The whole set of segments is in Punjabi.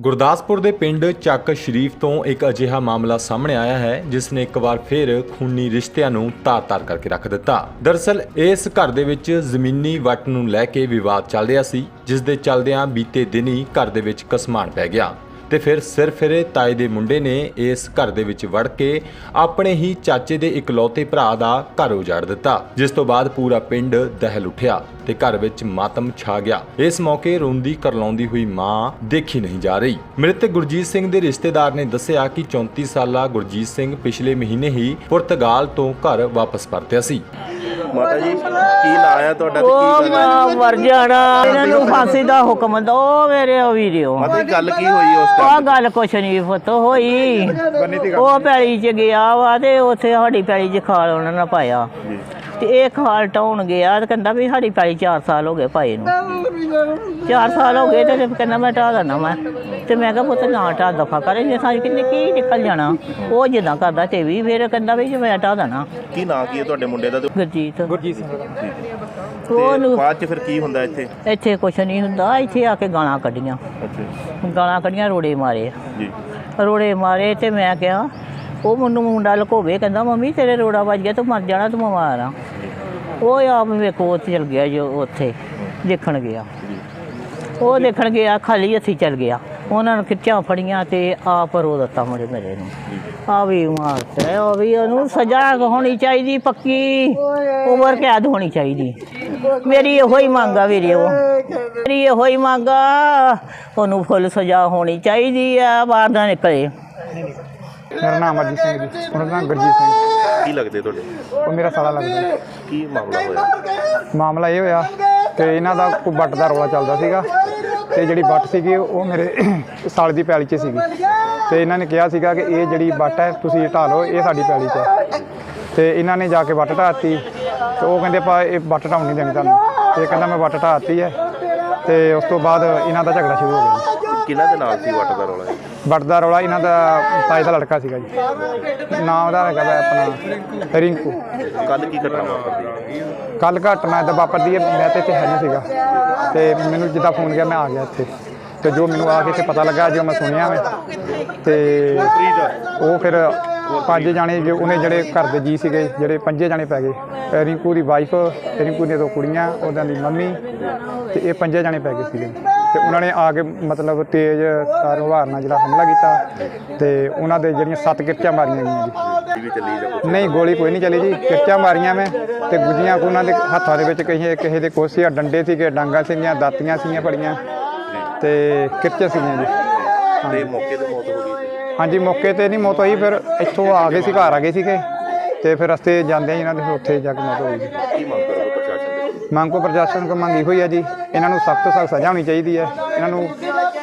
ਗੁਰਦਾਸਪੁਰ ਦੇ ਪਿੰਡ ਚੱਕ ਸ਼ਰੀਫ ਤੋਂ ਇੱਕ ਅਜਿਹਾ ਮਾਮਲਾ ਸਾਹਮਣੇ ਆਇਆ ਹੈ, ਜਿਸ ਨੇ ਇੱਕ ਵਾਰ ਫਿਰ ਖੂਨੀ ਰਿਸ਼ਤਿਆਂ ਨੂੰ ਤਾਰ-ਤਾਰ ਕਰਕੇ ਰੱਖ ਦਿੱਤਾ। ਦਰਅਸਲ, ਇਸ ਘਰ ਦੇ ਵਿੱਚ ਜ਼ਮੀਨੀ ਵਟ ਨੂੰ ਲੈ ਕੇ ਵਿਵਾਦ ਚੱਲ ਰਿਹਾ ਸੀ, ਜਿਸ ਦੇ ਚੱਲਦਿਆਂ ਬੀਤੇ ਦਿਨੀ ਘਰ ਦੇ ਵਿੱਚ ਕਸਮਾਨ ਪੈ ਗਿਆ। ਤੇ ਫਿਰ ਸਿਰ ਫਿਰੇ ਤਾਏ ਦੇ ਮੁੰਡੇ ਨੇ ਇਸ ਘਰ ਦੇ ਵਿੱਚ ਵੜ ਕੇ ਆਪਣੇ ਹੀ ਚਾਚੇ ਦੇ ਇਕਲੌਤੇ ਭਰਾ ਦਾ ਘਰ ਉਜਾੜ ਦਿੱਤਾ, ਜਿਸ ਤੋਂ ਬਾਅਦ ਪੂਰਾ ਪਿੰਡ ਦਹਿਲ ਉੱਠਿਆ ਤੇ ਘਰ ਵਿੱਚ ਮਾਤਮ ਛਾ ਗਿਆ। ਇਸ ਮੌਕੇ ਰੋਂਦੀ ਕਰਲਾਉਂਦੀ ਹੋਈ ਮਾਂ ਦੇਖੀ ਨਹੀਂ ਜਾ ਰਹੀ। ਮ੍ਰਿਤਕ ਗੁਰਜੀਤ ਸਿੰਘ ਦੇ ਰਿਸ਼ਤੇਦਾਰ ਨੇ ਦੱਸਿਆ ਕਿ 34 ਸਾਲਾ ਗੁਰਜੀਤ ਸਿੰਘ ਪਿਛਲੇ ਮਹੀਨੇ ਹੀ ਪੁਰਤਗਾਲ ਤੋਂ ਘਰ ਵਾਪਸ ਪਰਤਿਆ ਸੀ। ਮਾਤਾ ਜੀ ਕੀ ਨਾਂ ਆ ਤੁਹਾਡਾ ਤੇ ਉਹ ਕੀ ਗੱਲ ਮੈਂ ਮਰ ਜਾਣਾ। ਇਹਨਾਂ ਨੂੰ ਫਾਂਸੀ ਦਾ ਹੁਕਮ ਦੋ ਮੇਰੇ ਉਹ ਵੀਡੀਓ ਮਾਤਾ ਜੀ ਗੱਲ ਕੀ ਹੋਈ ਉਸ ਆ ਟਾਈਮ ਗੱਲ ਕੁਛ ਨਹੀਂ ਫਤ ਹੋਈ। ਉਹ ਪੈਲੀ ਚ ਗਿਆ ਵਾ ਤੇ ਉੱਥੇ ਸਾਡੀ ਪੈਲੀ ਚ ਖਾਲ ਉਹਨਾਂ ਨੇ ਪਾਇਆ। ਤੇ ਇਹ ਖਾਲ ਟਾਉਣ ਗਿਆ ਤੇ ਕਹਿੰਦਾ ਵੀ ਸਾਡੀ ਪੈਲੀ 4 ਸਾਲ ਹੋ ਗਏ ਪਾਏ ਨੂੰ। 4 ਸਾਲ ਹੋ ਗਏ। ਤੇ ਕਹਿੰਦਾ ਮੈਂ ਢਾਹ ਦੇਣਾ ਮੈਂ ਤੇ ਮੈਂ ਕਿਹਾ ਪੁੱਤ ਨਾ ਢਾਹ ਦਫਾ ਕਰ ਇਹ ਸਾਜ ਕਿੰਨੇ ਕੀ ਨਿਕਲ ਜਾਣਾ? ਉਹ ਜਿੱਦਾਂ ਕਰਦਾ ਤੇ ਵੀ ਫਿਰ ਕਹਿੰਦਾ ਵੀ ਜੇ ਮੈਂ ਢਾਹ ਦੇਣਾ। ਕੀ ਨਾਂ ਕੀ ਹੈ ਤੁਹਾਡੇ ਮੁੰਡੇ ਦਾ? ਤੇ ਗੁਰਜੀਤ। ਗੁਰਜੀਤ ਸਿੰਘ। ਤੇ ਉਹਨੂੰ ਬਾਅਦ ਚ ਫਿਰ ਕੀ ਹੁੰਦਾ ਇੱਥੇ? ਇੱਥੇ ਕੁਛ ਨਹੀਂ ਹੁੰਦਾ ਇੱਥੇ ਆ ਕੇ ਗਾਲਾਂ ਕੱਢੀਆਂ। ਅੱਛਾ। ਗਾਲਾਂ ਕੱਢੀਆਂ ਰੋੜੇ ਮਾਰੇ। ਜੀ। ਰੋੜੇ ਮਾਰੇ ਤੇ ਮੈਂ ਕਿਹਾ ਉਹ ਮੈਨੂੰ ਮੁੰਡਾ ਲਕੋਵੇ ਕਹਿੰਦਾ ਮੰਮੀ ਤੇਰੇ ਰੋੜਾ ਵੱਜ ਗਿਆ ਤੂੰ ਮਰ ਜਾਣਾ ਤੂੰ ਬਿਮਾਰ ਆ। ਉਹ ਆਪ ਵੇਖੋ ਉੱਥੇ ਚਲ ਗਿਆ ਜੋ ਉੱਥੇ ਦੇਖਣ ਗਿਆ। ਉਹ ਦੇਖਣ ਗਿਆ ਖਾਲੀ ਹੱਥੀ ਚਲ ਗਿਆ। ਉਹਨਾਂ ਨੂੰ ਖਿੱਚਾਂ ਫੜੀਆਂ ਤੇ ਆਪ ਰੋ ਦਿੱਤਾ ਮੁੰਡੇ ਮੇਰੇ ਨੂੰ। ਆ ਵੀ ਮਾਰਤੇ ਉਹ ਵੀ ਉਹਨੂੰ ਸਜ਼ਾ ਹੋਣੀ ਚਾਹੀਦੀ ਪੱਕੀ ਉਮਰ ਕੈਦ ਹੋਣੀ ਚਾਹੀਦੀ। ਮੇਰੀ ਇਹੋ ਹੀ ਮੰਗ ਆ ਵੀਰੇ ਉਹ। ਮੇਰੀ ਇਹੋ ਹੀ ਮੰਗ ਆ ਉਹਨੂੰ ਫੁੱਲ ਸਜ਼ਾ ਹੋਣੀ ਚਾਹੀਦੀ ਆ ਬਾਹਰ ਦਾ ਨਿਕਲੇ। ਮੇਰਾ ਨਾਮ ਅਰਜੀਤ ਸਿੰਘ ਜੀ ਉਹਨਾਂ ਦਾ ਨਾਮ ਗੁਰਜੀਤ ਸਿੰਘ। ਕੀ ਲੱਗਦੇ ਤੁਹਾਡੇ? ਉਹ ਮੇਰਾ ਸਾਲਾ ਲੱਗਦਾ। ਕੀ ਮਾਮਲਾ ਹੋਇਆ? ਮਾਮਲਾ ਇਹ ਹੋਇਆ ਕਿ ਇਹਨਾਂ ਦਾ ਕੋਈ ਬੱਟ ਦਾ ਰੌਲਾ ਚੱਲਦਾ ਸੀਗਾ। ਤੇ ਜਿਹੜੀ ਬੱਟ ਸੀਗੀ ਉਹ ਮੇਰੇ ਸਾਲ ਦੀ ਪੈਲੀ 'ਚ ਸੀਗੀ। ਤੇ ਇਹਨਾਂ ਨੇ ਕਿਹਾ ਸੀਗਾ ਕਿ ਇਹ ਜਿਹੜੀ ਬੱਟ ਹੈ ਤੁਸੀਂ ਢਾਹ ਲਓ ਇਹ ਸਾਡੀ ਪੈਲੀ 'ਚ ਹੈ। ਤੇ ਇਹਨਾਂ ਨੇ ਜਾ ਕੇ ਬੱਟ ਢਾਤੀ ਤੇ ਉਹ ਕਹਿੰਦੇ ਆਪਾਂ ਇਹ ਬੱਟ ਢਾਉਣ ਨਹੀਂ ਦੇਣੀ ਤੁਹਾਨੂੰ। ਤੇ ਕਹਿੰਦਾ ਮੈਂ ਬੱਟ ਢਾਤੀ ਹੈ। ਤੇ ਉਸ ਤੋਂ ਬਾਅਦ ਇਹਨਾਂ ਦਾ ਝਗੜਾ ਸ਼ੁਰੂ ਹੋ ਗਿਆ। ਕਿਹਨਾਂ ਦੇ ਨਾਲ ਸੀ ਵੱਟ ਦਾ ਰੌਲਾ? ਬੱਟ ਦਾ ਰੌਲਾ ਇਹਨਾਂ ਦਾ ਤਾਏ ਦਾ ਲੜਕਾ ਸੀਗਾ ਜੀ। ਨਾਮ ਉਹਦਾ ਹੈਗਾ ਵਾ ਆਪਣਾ ਰਿੰਕੂ। ਕੱਲ ਕੀ ਘਟਨਾ ਵਾਪਰਦੀ ਕੱਲ ਘਟਨਾ ਦਾ ਵਾਪਰਦੀ ਹੈ ਮੈਂ ਤੇ ਇੱਥੇ ਹੈ ਨਹੀਂ ਸੀਗਾ। ਤੇ ਮੈਨੂੰ ਜਿੱਦਾਂ ਫੋਨ ਗਿਆ, ਮੈਂ ਆ ਗਿਆ ਇੱਥੇ। ਤੇ ਜੋ ਮੈਨੂੰ ਆ ਕੇ ਇੱਥੇ ਪਤਾ ਲੱਗਾ, ਜੋ ਮੈਂ ਸੁਣਿਆ ਮੈਂ, ਤੇ ਉਹ ਫਿਰ ਪੰਜ ਜਾਣੇ ਜੋ ਉਹਨੇ ਜਿਹੜੇ ਘਰ ਦੇ ਜੀ ਸੀਗੇ, ਜਿਹੜੇ ਪੰਜੇ ਜਾਣੇ ਪੈ ਗਏ। ਰਿੰਕੂ ਦੀ ਵਾਈਫ ਰਿੰਕੂ ਦੀਆਂ ਦੋ ਕੁੜੀਆਂ ਉਹਨਾਂ ਦੀ ਮੰਮੀ ਤੇ ਇਹ ਪੰਜੇ ਜਾਣੇ ਪੈ ਗਏ ਸੀਗੇ। ਤੇ ਉਹਨਾਂ ਨੇ ਆ ਕੇ ਮਤਲਬ ਤੇਜ਼ ਤਾਰ ਹਵਾਰ ਨਾਲ ਜਿਹੜਾ ਹਮਲਾ ਕੀਤਾ ਤੇ ਉਹਨਾਂ ਦੇ ਜਿਹੜੀਆਂ ਸੱਤ ਕਿਰਚਾਂ ਮਾਰੀਆਂ ਗਈਆਂ ਜੀ। ਨਹੀਂ, ਗੋਲੀ ਕੋਈ ਨਹੀਂ ਚੱਲੀ ਜੀ। ਕਿਰਚਾਂ ਮਾਰੀਆਂ ਮੈਂ ਤੇ ਗੁੱਜੀਆਂ ਉਹਨਾਂ ਦੇ ਹੱਥਾਂ ਦੇ ਵਿੱਚ ਕਿਸੇ ਕਿਸੇ ਦੇ ਕੋਸੇ ਡੰਡੇ ਸੀਗੇ, ਡਾਂਗਾ ਸੀਗੀਆਂ, ਦਾਤੀਆਂ ਸੀਗੀਆਂ ਫੜੀਆਂ ਤੇ ਕਿਰਚੇ ਸੀਗੀਆਂ ਜੀ। ਤੇ ਮੌਕੇ ਤੇ ਮੌਤ ਹੋ ਗਈ। ਹਾਂਜੀ ਮੌਕੇ ਤੇ ਨਹੀਂ ਮੌਤ ਹੋਈ ਫਿਰ ਇੱਥੋਂ ਆ ਗਏ ਸੀ ਘਰ ਆ ਗਏ ਸੀਗੇ। ਤੇ ਫਿਰ ਰਸਤੇ ਜਾਂਦੇ ਇਹਨਾਂ ਦੇ ਉੱਥੇ ਜਾ ਕੇ ਮੌਤ ਹੋਈ ਕੀ ਮੰਗ ਕਰੋਗੇ ਪ੍ਰਸ਼ਾਸਨ ਦੇ ਮੰਗ ਕੋ ਪ੍ਰਸ਼ਾਸਨ ਕੋ ਮੰਗੀ ਹੋਈ ਹੈ ਜੀ ਇਹਨਾਂ ਨੂੰ ਸਖਤ ਸਖਤ ਸਜ਼ਾ ਹੋਣੀ ਚਾਹੀਦੀ ਹੈ ਇਹਨਾਂ ਨੂੰ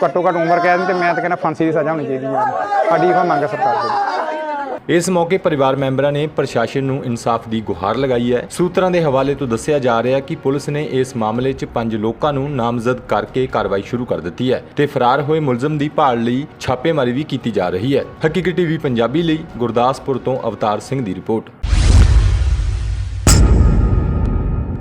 ਘੱਟੋ ਘੱਟ ਉਮਰ ਕੈਦ ਤੇ ਮੈਂ ਤਾਂ ਕਹਿੰਦਾ ਫਾਂਸੀ ਦੀ ਸਜ਼ਾ ਹੋਣੀ ਚਾਹੀਦੀ ਹੈ ਸਾਡੀ ਇਹ ਮੰਗ ਹੈ ਸਰਕਾਰ ਕੋਲ ਇਸ ਮੌਕੇ ਪਰਿਵਾਰ ਮੈਂਬਰਾਂ ਨੇ ਪ੍ਰਸ਼ਾਸਨ ਨੂੰ ਇਨਸਾਫ ਦੀ ਗੁਹਾਰ ਲਗਾਈ ਹੈ। ਸੂਤਰਾਂ ਦੇ ਹਵਾਲੇ ਤੋਂ ਦੱਸਿਆ ਜਾ ਰਿਹਾ ਕਿ ਪੁਲਿਸ ਨੇ ਇਸ ਮਾਮਲੇ 'ਚ ਪੰਜ ਲੋਕਾਂ ਨੂੰ ਨਾਮਜ਼ਦ ਕਰਕੇ ਕਾਰਵਾਈ ਸ਼ੁਰੂ ਕਰ ਦਿੱਤੀ ਹੈ ਤੇ ਫਰਾਰ ਹੋਏ ਮੁਲਜ਼ਮ ਦੀ ਭਾਲ ਲਈ ਛਾਪੇਮਾਰੀ ਵੀ ਕੀਤੀ ਜਾ ਰਹੀ ਹੈ। ਹਕੀਕੀ ਟੀਵੀ ਪੰਜਾਬੀ ਲਈ ਗੁਰਦਾਸਪੁਰ ਤੋਂ ਅਵਤਾਰ ਸਿੰਘ ਦੀ ਰਿਪੋਰਟ।